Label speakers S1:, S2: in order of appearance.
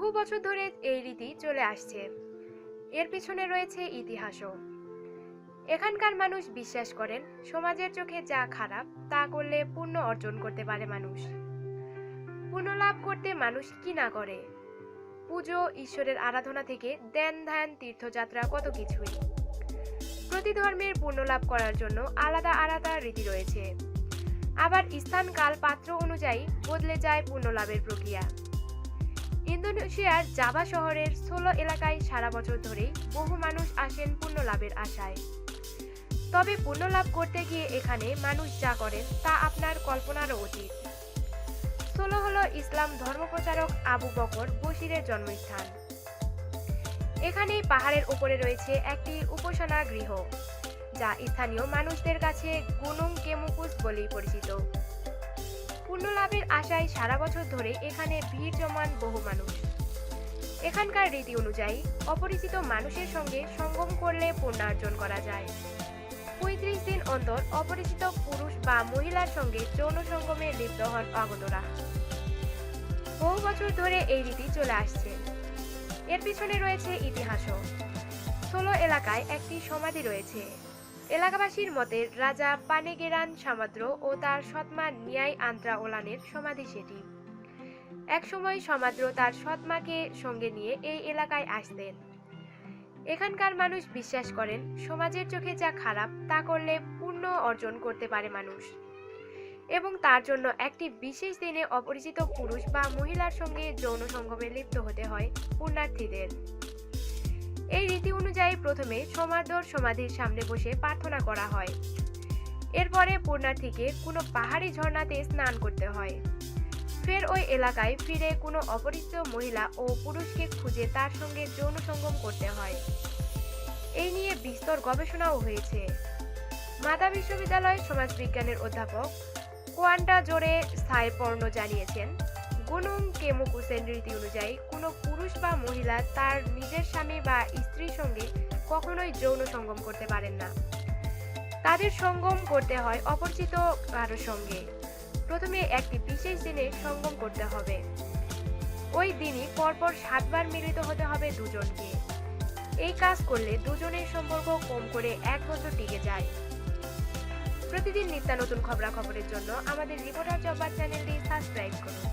S1: বছর ধরে এই রীতি চলে আসছে। এর পিছনে রয়েছে ইতিহাসও। এখানকার মানুষ বিশ্বাস করেন, সমাজের চোখে যা খারাপ, তা করলে পুণ্য অর্জন করতে পারে মানুষ। পুণ্য লাভ করতে মানুষ কি না করে? পুজো, ঈশ্বরের আরাধনা থেকে দেন ধ্যান, তীর্থযাত্রা, কত কিছুই। প্রতি ধর্মের পুণ্য লাভ করার জন্য আলাদা আলাদা রীতি রয়েছে। আবার স্থান কাল পাত্র অনুযায়ী বদলে যায় পুণ্য লাভের প্রক্রিয়া। ইন্দোনেশিয়ার জাভা শহরের ষোলো এলাকায় সারা বছর ধরেই বহু মানুষ আসেন পুণ্য লাভের আশায়। তবে পুণ্য লাভ করতে গিয়ে এখানে মানুষ যা করেন তা আপনার কল্পনারও অতীত। ষোলো হলো ইসলাম ধর্মপ্রচারক আবু বকর বশিরের জন্মস্থান। এখানেই পাহাড়ের উপরে রয়েছে একটি উপাসনা গৃহ, যা স্থানীয় মানুষদের কাছে গুনুং কেমুকুস বলেই পরিচিত। পুণ্য লাভের আশায় সারা বছর ধরে এখানে ভিড় জমান বহু মানুষ। এখানকার রীতি অনুযায়ী, অপরিচিত মানুষের সঙ্গে সঙ্গম করলে পুণ্যার্জন করা যায়। পঁয়ত্রিশ দিন অন্তর অপরিচিত পুরুষ বা মহিলার সঙ্গে যৌন সঙ্গমে লিপ্ত হন আগতরা বহু বছর ধরে এই রীতি চলে আসছে। এর পিছনে রয়েছে ইতিহাসও। ষোলো এলাকায় একটি সমাধি রয়েছে। এলাকাবাসীর মতে, রাজা পানেগেরান সামাদ্র ও তার সৎমা নিয়াই আন্ত্রা ওলানের সমাধি সেটি। একসময় সমাদ্র তার সৎমাকে সঙ্গে নিয়ে এই এলাকায় আসতেন। এখানকার মানুষ বিশ্বাস করেন, সমাজের চোখে যা খারাপ, তা করলে পুণ্য অর্জন করতে পারে মানুষ। এবং তার জন্য একটি বিশেষ দিনে অপরিচিত পুরুষ বা মহিলার সঙ্গে যৌন সঙ্গমে লিপ্ত হতে হয় পুণ্যার্থীদের। প্রথমে সমাদর সমাধির সামনে বসে প্রার্থনা করা হয়। এরপরে পুণ্যার্থীকে কোনো পাহাড়ি ঝর্ণাতে স্নান করতে হয়। ফের ওই এলাকায় ফিরে কোনো অপরিচিত মহিলা ও পুরুষকে খুঁজে তার সঙ্গে যৌন সঙ্গম করতে হয়। এই নিয়ে বিস্তর গবেষণাও হয়েছে। মাতা বিশ্ববিদ্যালয় সমাজবিজ্ঞানের অধ্যাপক কোয়ান্টা জোরে স্থায়ী পর্ণ জানিয়েছেন গুনুং কেমুকুসেন রীতি অনুযায়ী কোনো পুরুষ বা মহিলা তার নিজের স্বামী বা স্ত্রীর সঙ্গে কখনোই যৌন সঙ্গম করতে পারেন না। তাদের সঙ্গম করতে হয় অপরিচিত কারোর সঙ্গে। প্রথমে একটি বিশেষ দিনে সঙ্গম করতে হবে। ওই দিনই পরপর সাতবার মিলিত হতে হবে দুজনকে। এই কাজ করলে দুজনের সম্পর্ক কম করে এক বছর টিকে যায়। প্রতিদিন নিত্য নতুন খবরাখবরের জন্য আমাদের রিপোর্টার জব্বার চ্যানেলটি সাবস্ক্রাইব করুন।